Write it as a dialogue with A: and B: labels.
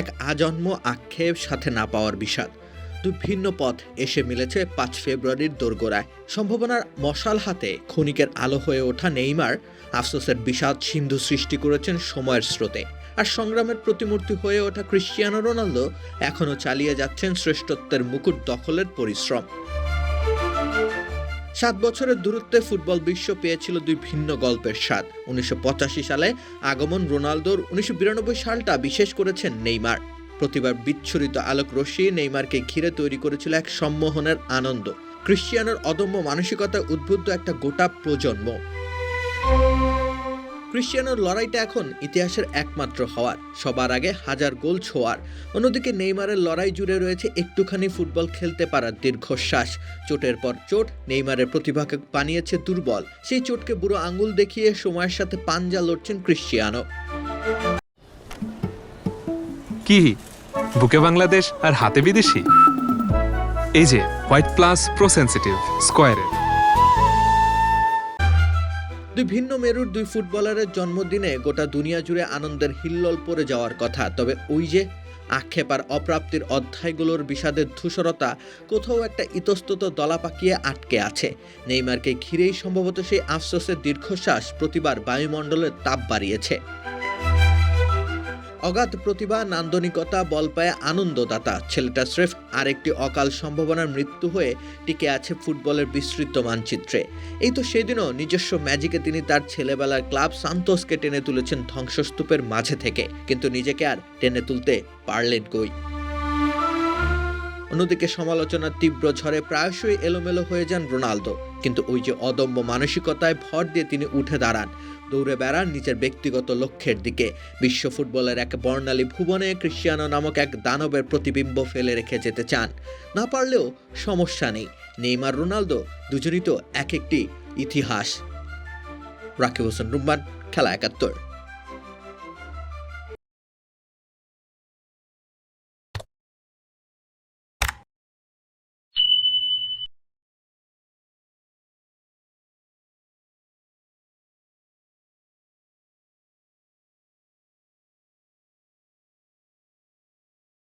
A: এক আজন্ম আক্ষেপ সাথে না পাওয়ার বিষাদ। দুই ভিন্ন পথ এসে মিলেছে পাঁচ ফেব্রুয়ারির দোরগোড়ায়। সম্ভাবনার মশাল হাতে ক্ষণিকের আলো হয়ে ওঠা নেইমার আফসোসের বিষাদ সিন্ধু সৃষ্টি করেছেন সময়ের স্রোতে। আর সংগ্রামের প্রতিমূর্তি হয়ে ওঠা ক্রিশ্চিয়ানো রোনালদো এখনও চালিয়ে যাচ্ছেন শ্রেষ্ঠত্বের মুকুট দখলের পরিশ্রম। সাত বছরের দূরত্বে ফুটবল বিশ্ব পেয়েছিল দুই ভিন্ন গল্পের স্বাদ। উনিশশো সালে আগমন রোনালদোর উনিশশো বিরানব্বই সালটা বিশেষ করেছেন নেইমার। প্রতিবার বিচ্ছুরিত আলোক রশ্মি নেইমারকে ঘিরে তৈরি করেছিল এক সম্মোহনের আনন্দ। ক্রিশ্চিয়ানোর অদম্য মানসিকতায় উদ্বুদ্ধ একটা গোটা প্রজন্ম। ক্রিশ্চিয়ানোর লড়াইটা এখন ইতিহাসের একমাত্র হওয়ার। সবার আগে হাজার গোল ছোঁয়ার। অন্যদিকে নেইমারের লড়াই জুড়ে রয়েছে একটুখানি ফুটবল খেলতে পারার দীর্ঘশ্বাস। চোটের পর চোট, নেইমারের প্রতিভাকে বানিয়েছে দুর্বল। সেই চোটকে বুড়ো আঙুল দেখিয়ে সময়ের সাথে পাঞ্জা লড়ছেন ক্রিশ্চিয়ানো।
B: কি? বুকে বাংলাদেশ আর হাতে বিদেশি? এই যে, হোয়াইট প্লাস প্রো সেন্সিটিভ স্কোয়ারের
A: দুই ভিন্ন মেরুর দুই ফুটবলারের জন্মদিনে গোটা দুনিয়া জুড়ে আনন্দের হিল্লল পড়ে যাওয়ার কথা। তবে ওই যে আক্ষেপ আর অপ্রাপ্তির অধ্যায়গুলোর বিষাদের ধূসরতা কোথাও একটা ইতস্তত দলা পাকিয়ে আটকে আছে। নেইমারকে ঘিরেই সম্ভবত সেই আফসোসের দীর্ঘশ্বাস প্রতিবার বায়ুমণ্ডলের তাপ বাড়িয়েছে। অগাধ প্রতিভা, নান্দনিকতা, বল পায় আনন্দদাতা। ছেলেটা স্রেফ আরেকটি অকাল সম্ভাবনার মৃত্যু হয়ে টিকে আছে ফুটবলের বিস্তৃত মানচিত্রে। এই তো সেদিনও নিজস্ব ম্যাজিকে তিনি তার ছেলেবেলার ক্লাব সান্তোসকে টেনে তুলেছেন ধ্বংসস্তূপের মাঝে থেকে। কিন্তু নিজেকে আর টেনে তুলতে পারলেন কই? অন্যদিকে সমালোচনার তীব্র ঝড়ে প্রায়শই এলোমেলো হয়ে যান রোনালদো। কিন্তু ওই যে অদম্য মানসিকতায় ভর দিয়ে তিনি উঠে দাঁড়ান, দৌড়ে বেড়ান নিজের ব্যক্তিগত লক্ষ্যের দিকে। বিশ্ব ফুটবলের এক বর্ণালী ভুবনে ক্রিশ্চিয়ানো নামক এক দানবের প্রতিবিম্ব ফেলে রেখে যেতে চান। না পারলেও সমস্যা নেই, নেইমার রোনালদো দুজনই তো এক একটি ইতিহাস। রাকিব হোসেন রুম্মান খেলা একাত্তর।